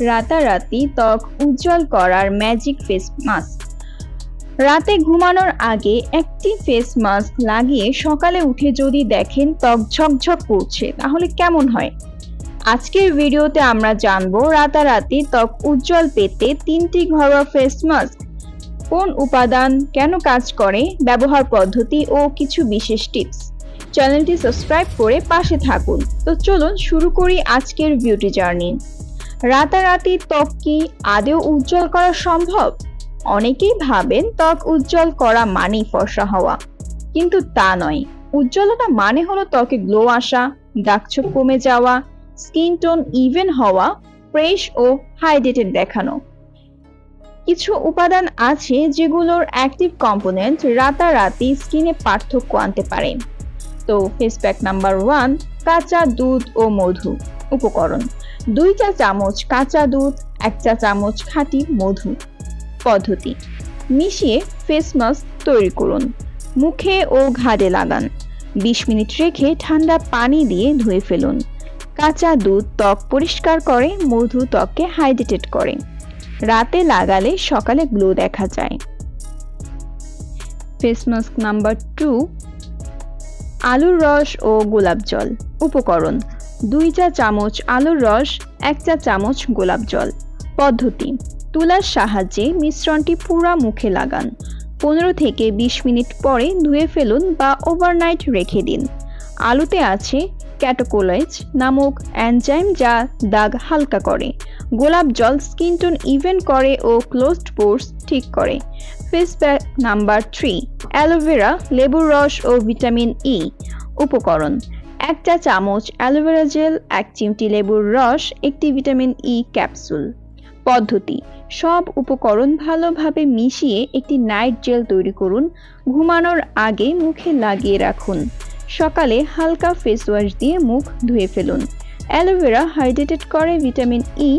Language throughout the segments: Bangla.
রাতারাতি ত্বক উজ্জ্বল করার ম্যাজিক ফেস মাস্ক রাতে ঘুমানোর আগে একটি ফেস মাস্ক লাগিয়ে সকালে উঠে যদি দেখেন ত্বক ঝকঝক করছে, তাহলে কেমন হয়? আজকের ভিডিওতে আমরা জানব রাতারাতি ত্বক উজ্জ্বল পেতে তিনটি ঘরোয়া ফেস মাস্ক কোন উপাদান কেন কাজ করে, ব্যবহার পদ্ধতি ও কিছু বিশেষ টিপস চ্যানেলটি সাবস্ক্রাইব করে পাশে থাকুন। তো চলুন শুরু করি আজকের বিউটি জার্নি রাতারাতি ত্বক কি আদেও উজ্জ্বল করা সম্ভব? অনেকেই ভাবেন ত্বক উজ্জ্বল করা মানেই ফর্সা হওয়া। কিন্তু তা নয়। উজ্জ্বলতা মানে হলো ত্বকে গ্লো আসা দাগছোপ কমে যাওয়া স্কিন টোন ইভেন হওয়া ফ্রেশ ও হাইড্রেটেড দেখানো। কিছু উপাদান আছে যেগুলোর অ্যাক্টিভ কম্পোনেন্ট রাতারাতি স্কিনে পার্থক্য আনতে পারে। তো ফেস প্যাক নাম্বার ওয়ান কাঁচা দুধ ও মধু উপকরণ। দুই চা চামচ কাঁচা দুধ, এক চা চামচ খাঁটি মধু। পদ্ধতি, মিশিয়ে ফেস মাস্ক তৈরি করুন। মুখে ও ঘাড়ে লাগান। বিশ মিনিট রেখে ঠান্ডা পানি দিয়ে ধুয়ে ফেলুন। কাঁচা দুধ ত্বক পরিষ্কার করে, মধু ত্বককে হাইড্রেটেড করে। রাতে লাগালে সকালে গ্লো দেখা যায়। ফেস মাস্ক নাম্বার টু আলুর রস ও গোলাপ জল। উপকরণ দুই চা চামচ আলুর রস, এক চা চামচ গোলাপ জল। পদ্ধতি, তুলার সাহায্যে মিশ্রণটি পুরা মুখে লাগান। পনেরো থেকে বিশ মিনিট পরে ধুয়ে ফেলুন বা ওভারনাইট রেখে দিন। আলুতে আছে ক্যাটোকোলাইজ নামক অ্যানজাইম যা দাগ হালকা করে। গোলাপ জল স্কিন টোন ইভেন করে ও ক্লোজড পোর্স ঠিক করে। Face pack number three aloe vera লেবুর রস ও ভিটামিন ই উপকরণ। এক চা চামচ অ্যালোভেরা জেল, এক চিমটি লেবুর রস, একটি ভিটামিন ই ক্যাপসুল। পদ্ধতি, সব উপকরণ ভালোভাবে মিশিয়ে একটি নাইট জেল তৈরি করুন। ঘুমানোর আগে মুখে লাগিয়ে রাখুন। সকালে হালকা ফেস ওয়াশ দিয়ে মুখ ধুয়ে ফেলুন। অ্যালোভেরা হাইড্রেটেড করে, ভিটামিন ই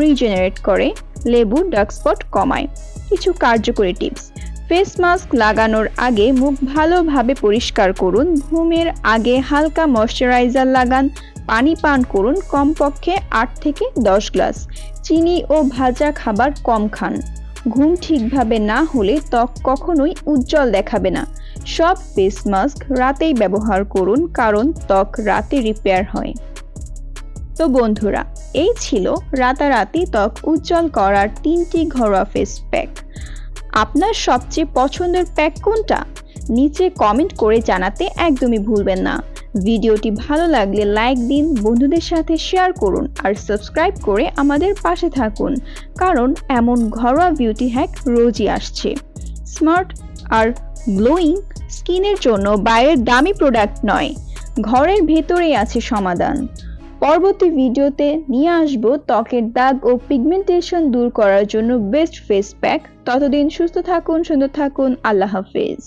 রিজেনারেট করে, লেবু ডার্ক স্পট কমায়। কিছু কার্যকরী টিপস ফেস মাস্ক লাগানোর আগে মুখ ভালোভাবে পরিষ্কার করুন। ঘুমের আগে হালকা ময়শ্চারাইজার লাগান। পানি পান করুন কমপক্ষে আট থেকে দশ গ্লাস। চিনি ও ভাজা খাবার কম খান। ঘুম ঠিকভাবে না হলে ত্বক কখনোই উজ্জ্বল দেখাবে না। সব ফেস মাস্ক রাতেই ব্যবহার করুন কারণ ত্বক রাতে রিপেয়ার হয়। তো বন্ধুরা, এই ছিল রাতারাতি ত্বক উজ্জ্বল করার তিনটি ঘরোয়া ফেস প্যাক। আপনার সবচেয়ে পছন্দের প্যাক কোনটা? নিচে কমেন্ট করে জানাতে একদমই ভুলবেন না। ভিডিওটি ভালো লাগলে লাইক দিন, বন্ধুদের সাথে শেয়ার করুন আর সাবস্ক্রাইব করে আমাদের পাশে থাকুন। কারণ এমন ঘরোয়া বিউটি হ্যাক রোজই আসছে। স্মার্ট আর গ্লোয়িং স্কিনের জন্য বাইরের দামি প্রোডাক্ট নয়, ঘরের ভেতরেই আছে সমাধান। পরবর্তী ভিডিওতে নিয়ে আসব ত্বকের দাগ ও পিগমেন্টেশন দূর করার জন্য বেস্ট ফেস প্যাক ততদিন সুস্থ থাকুন, সুন্দর থাকুন, আল্লাহ হাফেজ।